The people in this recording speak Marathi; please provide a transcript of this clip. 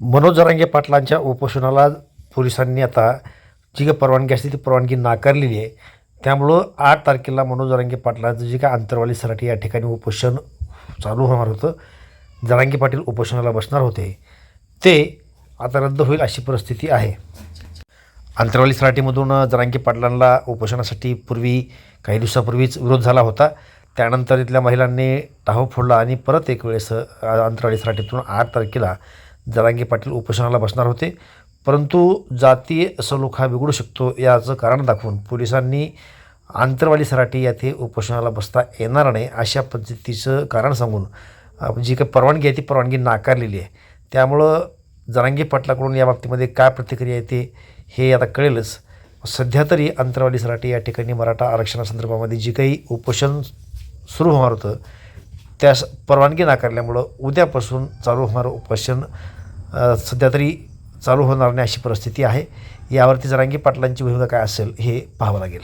मनोज जरांगे पाटलांच्या उपोषणाला पोलिसांनी आता जी काही परवानगी असते ती परवानगी नाकारलेली आहे. त्यामुळं आठ तारखेला मनोज जरांगे पाटलांचं जे काय अंतरवाली सराठी या ठिकाणी उपोषण चालू होणार होतं जरांगे पाटील उपोषणाला बसणार होते ते आता रद्द होईल अशी परिस्थिती आहे. अंतरवाली सराठीमधून जरांगे पाटलांना उपोषणासाठी पूर्वी काही दिवसापूर्वीच विरोध झाला होता. त्यानंतर इथल्या महिलांनी टाहो फोडला आणि परत एक वेळेस अंतरवाली सराठीतून आठ तारखेला जरांगे पाटील उपोषणाला बसणार होते. परंतु जातीय सलोख हा बिघडू शकतो याचं कारण दाखवून पोलिसांनी आंतरवाली सराटी येथे उपोषणाला बसता येणार नाही अशा पद्धतीचं कारण सांगून जी काही परवानगी आहे ती परवानगी नाकारलेली आहे. त्यामुळं जरांगे पाटलाकडून या बाबतीमध्ये काय प्रतिक्रिया येते हे आता कळेलच. सध्या तरी अंतरवाली सराटी या ठिकाणी मराठा आरक्षणासंदर्भामध्ये जी काही उपोषण सुरू होणार होतं त्यास परवानगी नाकारल्यामुळं उद्यापासून चालू होणारं उपोषण सध्या तरी चालू होणार नाही अशी परिस्थिती आहे. यावरती जरांगी पाटलांची भूमिका काय असेल हे पाहावं लागेल.